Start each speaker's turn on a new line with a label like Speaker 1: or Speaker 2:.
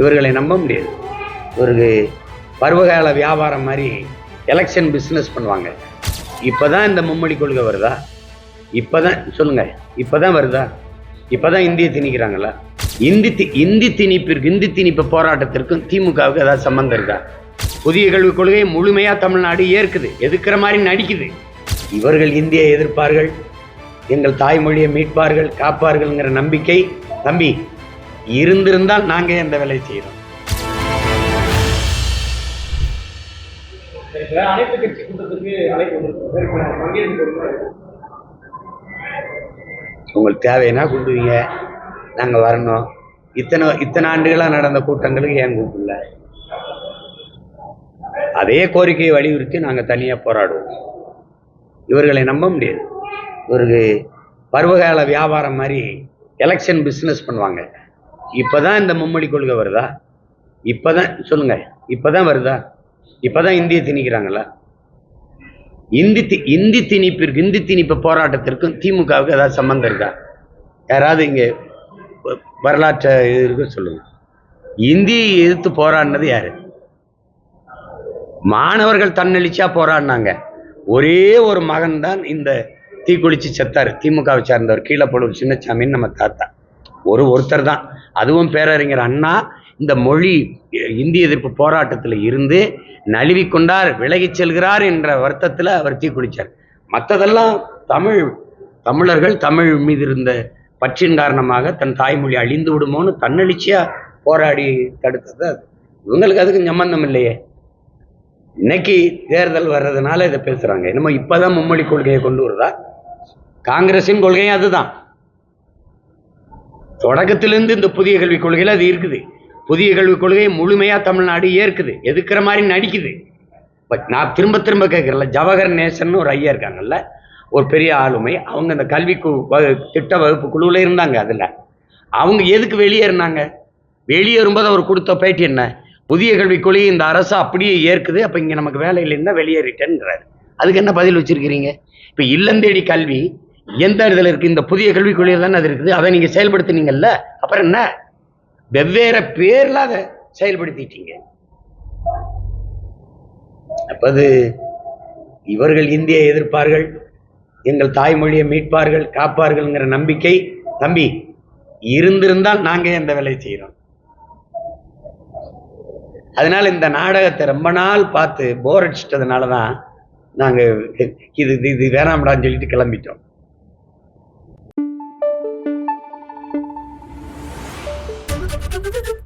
Speaker 1: இவர்களை நம்ப முடியாது. ஒரு பருவகால வியாபாரம் மாதிரி எலெக்ஷன் பிஸ்னஸ் பண்ணுவாங்க. இப்போதான் இந்த மும்மொழி கொள்கை வருதா? இப்போதான் சொல்லுங்க இப்போதான் வருதா? இப்போதான் இந்திய திணிக்கிறாங்களா இந்தி தி இந்தி திணிப்பிற்கு இந்தி திணிப்பு போராட்டத்திற்கும் திமுகவுக்கு ஏதாவது சம்மந்தம் இருக்கா? புதிய கல்விக் கொள்கையை முழுமையாக தமிழ்நாடு ஏற்குது. எதுக்கிற மாதிரி நடிக்குது. இவர்கள் இந்தியை எதிர்ப்பார்கள். எங்கள் தாய்மொழியை மீட்பார்கள் காப்பார்கள்ங்கிற நம்பிக்கை தம்பி இருந்திருந்தால் நாங்க எந்த வேலையை செய்யறோம்.
Speaker 2: அனைத்து கட்சி கூட்டத்திற்கு அழைப்பு
Speaker 1: உங்களுக்கு தேவைன்னா கூப்பிடுவீங்க. நாங்க வரணும். இத்தனை இத்தனை ஆண்டுகளா நடந்த கூட்டங்களுக்கு ஏன் கூப்பிடல? அதே கோரிக்கையை வலியுறுத்தி நாங்க தனியா போராடுவோம். இவர்களை நம்ப முடியாது. ஒரு பருவகால வியாபாரம் மாதிரி எலெக்ஷன் பிஸ்னஸ் பண்ணுவாங்க. இப்பதான் இந்த மும்மொழி கொள்கை வருதா? இப்பதான் சொல்லுங்க. இப்பதான் வருதா? இப்பதான் இந்திய திணிக்கிறாங்களா? இந்தி தி இந்தி திணிப்பிற்கு இந்தி திணிப்பு போராட்டத்திற்கும் திமுகவுக்கு ஏதாவது சம்மந்தம் இருக்கா? யாராவது இங்கே வரலாற்றை இது இருக்க சொல்லுங்க. இந்தியை எதிர்த்து போராடினது யாரு? மாணவர்கள் தன்னெழுச்சியா போராடினாங்க. ஒரே ஒரு மகன் தான் இந்த தீக்குளிச்சு செத்தார். திமுகவை சார்ந்தவர் கீழப்பழுவூர் சின்னச்சாமின்னு நம்ம தாத்தா. ஒரு ஒருத்தர் தான் அதுவும் பேரறிஞர் அண்ணா இந்த மொழி இந்திய எதிர்ப்பு போராட்டத்தில் இருந்து நழுவி கொண்டார் விலகிச் செல்கிறார் என்ற வருத்தத்தில் அவர் தீக்குளித்தார் மற்றதெல்லாம் தமிழ் தமிழர்கள் தமிழ் மீது இருந்த பற்றின் காரணமாக தன் தாய்மொழி அழிந்து விடுமோன்னு தன்னெழுச்சியாக போராடி தடுத்தது அது. இவங்களுக்கு அதுக்கு சம்பந்தம் இல்லையே. இன்னைக்கு தேர்தல் வர்றதுனால இதை பேசுகிறாங்க என்னமோ இப்போதான் மும்மொழி கொள்கையை கொண்டு வருதா? காங்கிரஸின் கொள்கையும் அதுதான். தொடக்கத்திலிருந்து இந்த புதிய கல்விக் கொள்கையில் அது இருக்குது. புதிய கல்விக் கொள்கையை முழுமையாக தமிழ்நாடு ஏற்குது. எதுக்குற மாதிரி நடிக்குது. பட் நான் திரும்ப திரும்ப கேட்குறல ஜவஹர் நேசன் ஒரு ஐயா இருக்காங்கல்ல ஒரு பெரிய ஆளுமை அவங்க இந்த கல்வி கு- வகு- திட்ட வகுப்பு குழுவில் இருந்தாங்க அதில். அவங்க எதுக்கு வெளியேறினாங்க வெளியேறும்போது அவர் கொடுத்த பேட்டி என்ன? புதிய கல்விக் கொள்கை இந்த அரசு அப்படியே ஏற்குது அப்போ இங்கே நமக்கு வேலை இல்லைன்னா வெளியேறிட்டேன்றாரு. அதுக்கு என்ன பதில் வச்சிருக்கிறீங்க? இப்போ இல்லந்தேடி கல்வி எந்த இதில் இருக்கு? இந்த புதிய கல்விக் தானே அது இருக்குது. அதை நீங்கள் செயல்படுத்தினீங்கல்ல. அப்புறம் என்ன? வெவ்வேறு பேரில் அதை செயல்படுத்திட்டீங்க அப்போது இவர்கள் இந்தியை எதிர்ப்பார்கள் எங்கள் தாய்மொழியை மீட்பார்கள் காப்பார்கள்ங்கிற நம்பிக்கை தம்பி இருந்திருந்தால் நாங்கள் எந்த வேலையை செய்கிறோம் அதனால் இந்த நாடகத்தை ரொம்ப நாள் பார்த்து போர் அடிச்சிட்டதுனால தான் நாங்கள் இது இது- இது வேணாம்டான்னு சொல்லிட்டு கிளம்பிட்டோம். Thank you.